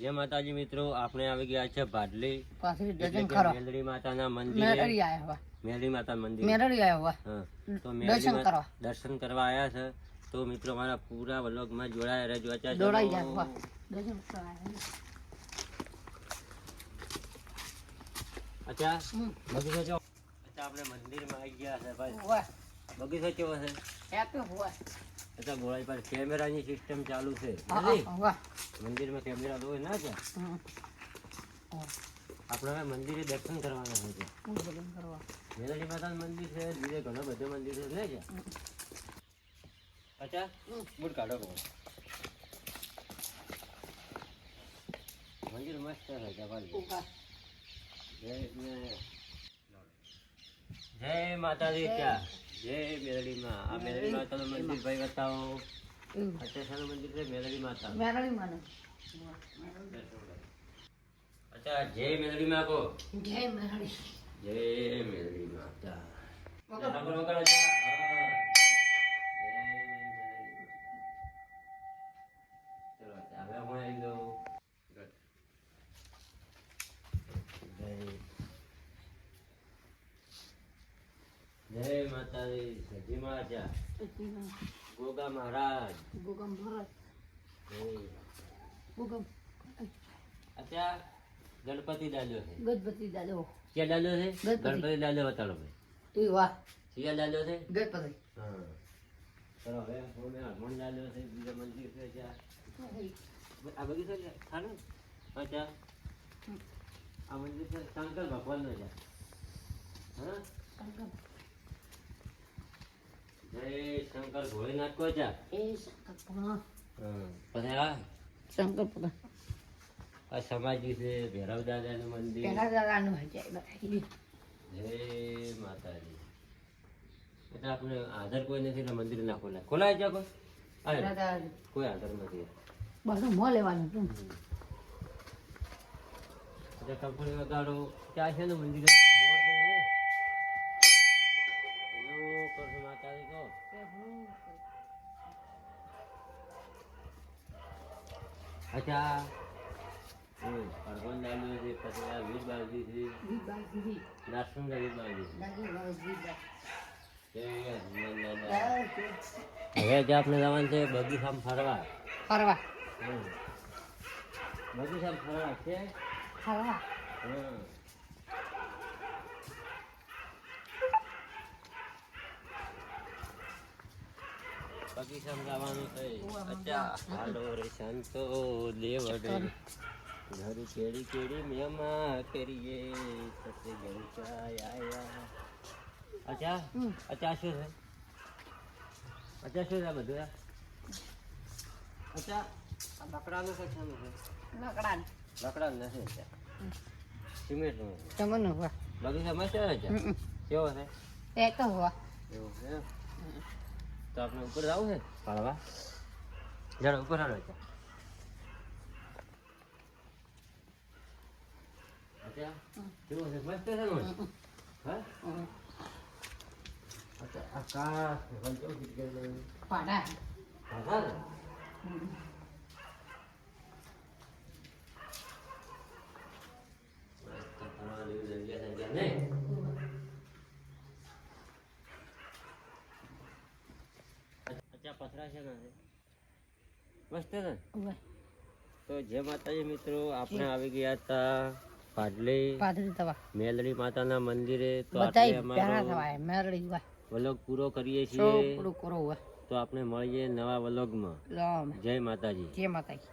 જય માતાજી મિત્રો આપણે આવી ગયા છે ભાડલી. મેલડી માતાના મંદિરે. મેલડી માતા મંદિર. મેલડી તો દર્શન કરવા. દર્શન કરવા આવ્યા છે. તો મિત્રો મારા પૂરા વ્લોગમાં જોડાયા રહેજો. અચ્છા. આયા અચ્છા આપણે મંદિરમાં મંદિરમાં આવી ગયા છે ભાઈ. બગીચો કેવો છે. અચ્છા ગોળાઈ પર કેમેરાની સિસ્ટમ ચાલુ છે. મંદિરમાં કેમેરા તો હોય ના છે આપણે મંદિરે દર્શન કરવાના છે. મેલડી માતાનું મંદિર છે બીજે ઘણા બધા મંદિર છે ને છે અચ્છા બુટ કાઢો બહુ. મંદિર મસ્ત છે જવાની જય જય માતાજી ત્યાં. જય મેલડીમાં આ મેલડી માતાનું મંદિર ભાઈ બતાવો. શાનું મંદિર છે મેલડી માતા. મેરડી માને. અચ્છા જય મેલડી માં કો. જય મેરડી. જય મેલડી માતા. અચ્છા. જય માતા માતાજી સજી મહારાજા ગોગા મહારાજ. ભૂકંપ મહારાજ. જય. ભૂકંપ અચ્છા ગણપતિ દાદો છે. ગણપતિ દાદો. કે દાદો છે? ગણપતિ. દાદો બતાડો ભાઈ. એ વાહ. કે દાદો છે? ગણપતિ. હા. ચલો હવે હું હનુમાન દાદો છે બીજા મંદિર છે ત્યાં. આ બગીચો છે ખાનું અચ્છા આ મંદિર છે શંકર ભગવાનનો છે. હા? જય શંકર ભોળેનાથ નાખો છે એ શંકર પછી આ? શંકર આ સમાજી છે ભૈરવ દાદાનું મંદિર. ભૈરવ દાદાનું હજાય બતાવી જય માતાજી. એટલે આપણે આધાર કોઈ નથી એટલે મંદિર ના. ખોલાય ખોલાય છે કોઈ અરે કોઈ આધાર નથી. બધું મો લેવાનું તું એટલે કંપની વગાડો. ત્યાં છે ને મંદિર? દાદા. હવે જે આપણે જવાનું છે બગીચામાં ફરવા. ફરવા. બગીચામાં ફરવા છે? ફરવા. હમ. બગીચામાં જવાનું છે અચ્છા હાલો રે સંતો દેવડે ઘર કેડી કેડી મેમાં કરીએ સતે ગણચાય આયા. અચ્છા અચ્છા શું છે? અચ્છા શું છે બધું? અચ્છા લાકડાનું છે લાકડાનું. નથી અચ્છા. સિમેન્ટનું. છે. હોવા. બગીચા છે અચ્છા? કેવો છે? એક હોવા. એવું છે તો આપણે ઉપર જવું છે? પાડવા જરા ઉપર હાલો કેવું છે? મસ્ત છે ને? હા? અચ્છા આકાશ ગીત પાડા હા ને તમારી જગ્યા જગ્યા નહીં અચ્છા પથરા છે ને? મસ્ત ને? તો જય માતાજી મિત્રો આપણે આવી ગયા હતા પાડલી પાદરી તવા. મેલડી માતાના મંદિરે તો આપણે અમારો થવાય મેરડી પૂરો કરીએ છીએ. પૂરું તો આપણે મળીએ નવા વલોગમાં જય માતાજી. જય માતાજી.